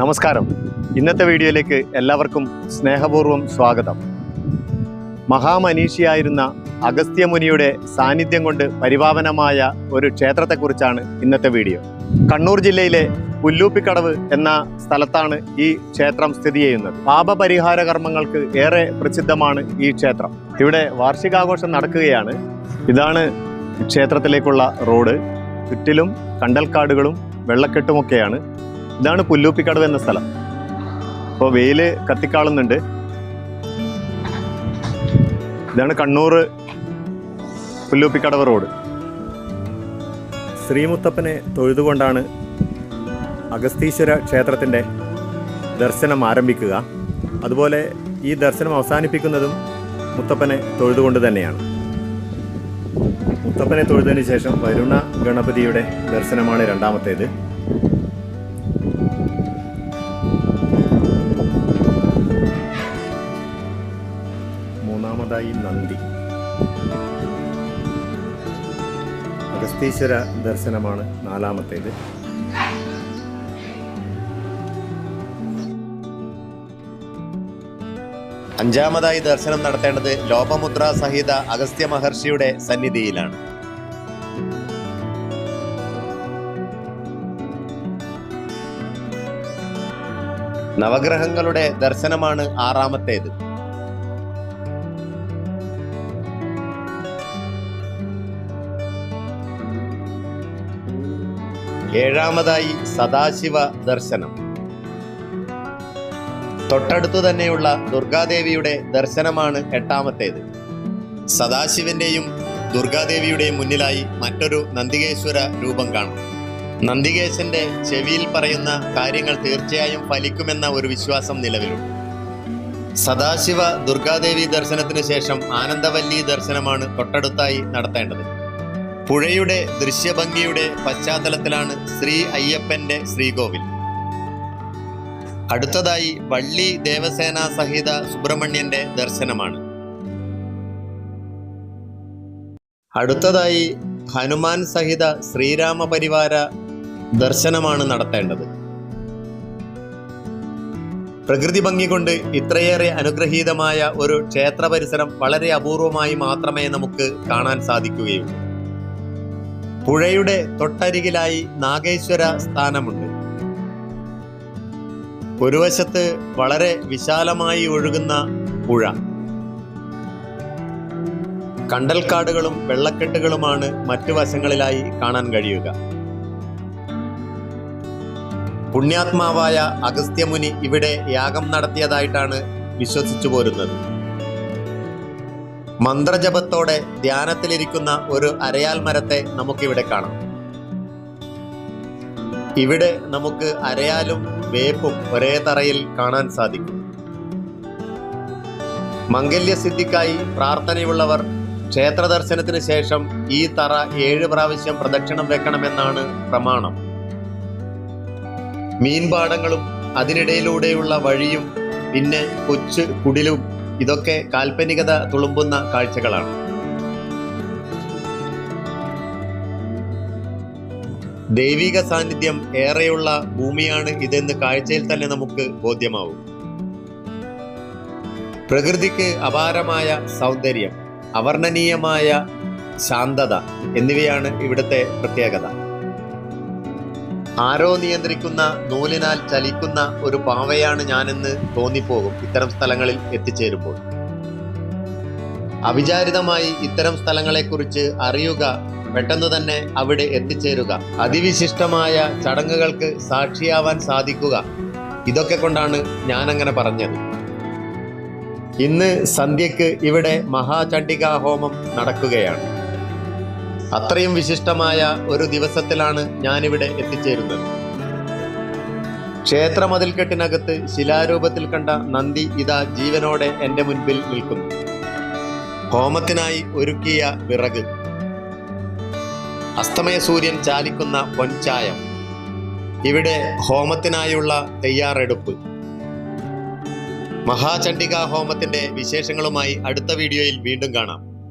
നമസ്കാരം. ഇന്നത്തെ വീഡിയോയിലേക്ക് എല്ലാവർക്കും സ്നേഹപൂർവം സ്വാഗതം. മഹാമനീഷിയായിരുന്ന അഗസ്ത്യമുനിയുടെ സാന്നിധ്യം കൊണ്ട് പരിപാവനമായ ഒരു ക്ഷേത്രത്തെക്കുറിച്ചാണ് ഇന്നത്തെ വീഡിയോ. കണ്ണൂർ ജില്ലയിലെ പുല്ലൂപ്പിക്കടവ് എന്ന സ്ഥലത്താണ് ഈ ക്ഷേത്രം സ്ഥിതി ചെയ്യുന്നത്. പാപപരിഹാര കർമ്മങ്ങൾക്ക് ഏറെ പ്രസിദ്ധമാണ് ഈ ക്ഷേത്രം. ഇവിടെ വാർഷികാഘോഷം നടക്കുകയാണ്. ഇതാണ് ക്ഷേത്രത്തിലേക്കുള്ള റോഡ്. ചുറ്റിലും കണ്ടൽക്കാടുകളും വെള്ളക്കെട്ടുമൊക്കെയാണ്. ഇതാണ് പുല്ലൂപ്പിക്കടവ് എന്ന സ്ഥലം. അപ്പോൾ വെയിൽ കത്തിക്കാളുന്നുണ്ട്. ഇതാണ് കണ്ണൂർ പുല്ലൂപ്പിക്കടവ് റോഡ്. ശ്രീമുത്തപ്പനെ തൊഴുതുകൊണ്ടാണ് അഗസ്തീശ്വര ക്ഷേത്രത്തിന്റെ ദർശനം ആരംഭിക്കുക. അതുപോലെ ഈ ദർശനം അവസാനിപ്പിക്കുന്നതും മുത്തപ്പനെ തൊഴുതുകൊണ്ട് തന്നെയാണ്. മുത്തപ്പനെ തൊഴുതതിന് ശേഷം വരുണ ഗണപതിയുടെ ദർശനമാണ് രണ്ടാമത്തേത്. മൂന്നാമതായി നന്ദി. അഗസ്തീശ്വര ദർശനമാണ് നാലാമത്തേത്. അഞ്ചാമതായി ദർശനം നടത്തേണ്ടത് ലോപമുദ്ര സഹിത അഗസ്ത്യ മഹർഷിയുടെ സന്നിധിയിലാണ്. നവഗ്രഹങ്ങളുടെ ദർശനമാണ് ആറാമത്തേത്. ഏഴാമതായി സദാശിവ ദർശനം. തൊട്ടടുത്തു തന്നെയുള്ള ദുർഗാദേവിയുടെ ദർശനമാണ് എട്ടാമത്തേത്. സദാശിവന്റെയും ദുർഗാദേവിയുടെയും മുന്നിലായി മറ്റൊരു നന്ദികേശ്വര രൂപം കാണാം. നന്ദികേശന്റെ ചെവിയിൽ പറയുന്ന കാര്യങ്ങൾ തീർച്ചയായും ഫലിക്കുമെന്ന ഒരു വിശ്വാസം നിലവിലുണ്ട്. സദാശിവ ദുർഗാദേവി ദർശനത്തിന് ശേഷം ആനന്ദവല്ലി ദർശനമാണ് തൊട്ടടുത്തായി നടത്തേണ്ടത്. പുഴയുടെ ദൃശ്യഭംഗിയുടെ പശ്ചാത്തലത്തിലാണ് ശ്രീ അയ്യപ്പന്റെ ശ്രീകോവിൽ. അടുത്തതായി വള്ളി ദേവസേന സഹിത സുബ്രഹ്മണ്യന്റെ ദർശനമാണ്. അടുത്തതായി ഹനുമാൻ സഹിത ശ്രീരാമ പരിവാര ദർശനമാണ് നടത്തേണ്ടത്. പ്രകൃതി ഭംഗി കൊണ്ട് ഇത്രയേറെ അനുഗ്രഹീതമായ ഒരു ക്ഷേത്ര പരിസരം വളരെ അപൂർവമായി മാത്രമേ നമുക്ക് കാണാൻ സാധിക്കുകയുള്ളൂ. പുഴയുടെ തൊട്ടരികിലായി നാഗേശ്വര സ്ഥാനമുണ്ട്. ഒരു വശത്ത് വളരെ വിശാലമായി ഒഴുകുന്ന പുഴ. കണ്ടൽക്കാടുകളും വെള്ളക്കെട്ടുകളുമാണ് മറ്റു വശങ്ങളിലായി കാണാൻ കഴിയുക. പുണ്യാത്മാവായ അഗസ്ത്യമുനി ഇവിടെ യാഗം നടത്തിയതായിട്ടാണ് വിശ്വസിച്ചു പോരുന്നത്. മന്ത്രജപത്തോടെ ധ്യാനത്തിലിരിക്കുന്ന ഒരു അരയാൽ മരത്തെ നമുക്കിവിടെ കാണാം. ഇവിടെ നമുക്ക് അരയാലും വേപ്പും ഒരേ തറയിൽ കാണാൻ സാധിക്കും. മംഗല്യസിദ്ധിക്കായി പ്രാർത്ഥനയുള്ളവർ ക്ഷേത്ര ദർശനത്തിന് ശേഷം ഈ തറ ഏഴ് പ്രാവശ്യം പ്രദക്ഷിണം വെക്കണമെന്നാണ് പ്രമാണം. മീൻപാടങ്ങളും അതിനിടയിലൂടെയുള്ള വഴിയും പിന്നെ കൊച്ചു കുടിലും ഇതൊക്കെ കാൽപ്പനികത തുളുമ്പുന്ന കാഴ്ചകളാണ്. ദൈവിക സാന്നിധ്യം ഏറെയുള്ള ഭൂമിയാണ് ഇതെന്ന് കാഴ്ചയിൽ തന്നെ നമുക്ക് ബോധ്യമാവും. പ്രകൃതിക്ക് അപാരമായ സൗന്ദര്യം അവർണനീയമായ ശാന്തത എന്നിവയാണ് ഇവിടുത്തെ പ്രത്യേകത. ആരോ നിയന്ത്രിക്കുന്ന നൂലിനാൽ ചലിക്കുന്ന ഒരു പാവയാണ് ഞാനെന്ന് തോന്നിപ്പോകും ഇത്തരം സ്ഥലങ്ങളിൽ എത്തിച്ചേരുമ്പോൾ. അവിചാരിതമായി ഇത്തരം സ്ഥലങ്ങളെക്കുറിച്ച് അറിയുക പെട്ടെന്ന് തന്നെ അവിടെ എത്തിച്ചേരുക. അതിവിശിഷ്ടമായ ചടങ്ങുകൾക്ക് സാക്ഷിയാവാൻ സാധിക്കുക. ഇതൊക്കെ കൊണ്ടാണ് ഞാനങ്ങനെ പറഞ്ഞത്. ഇന്ന് സന്ധ്യക്ക് ഇവിടെ മഹാചണ്ഡികാ ഹോമം നടക്കുകയാണ്. അത്രയും വിശിഷ്ടമായ ഒരു ദിവസത്തിലാണ് ഞാനിവിടെ എത്തിച്ചേരുന്നത്. ക്ഷേത്ര മതിൽക്കെട്ടിനകത്ത് ശിലാരൂപത്തിൽ കണ്ട നന്ദി ഇതാ ജീവനോടെ എന്റെ മുൻപിൽ നിൽക്കുന്നു. ഹോമത്തിനായി ഒരുക്കിയ വിറക്. അസ്തമയ സൂര്യൻ ചാലിക്കുന്ന പൊൻചായം. ഇവിടെ ഹോമത്തിനായുള്ള തയ്യാറെടുപ്പ്. മഹാചണ്ഡിക ഹോമത്തിന്റെ വിശേഷങ്ങളുമായി അടുത്ത വീഡിയോയിൽ വീണ്ടും കാണാം.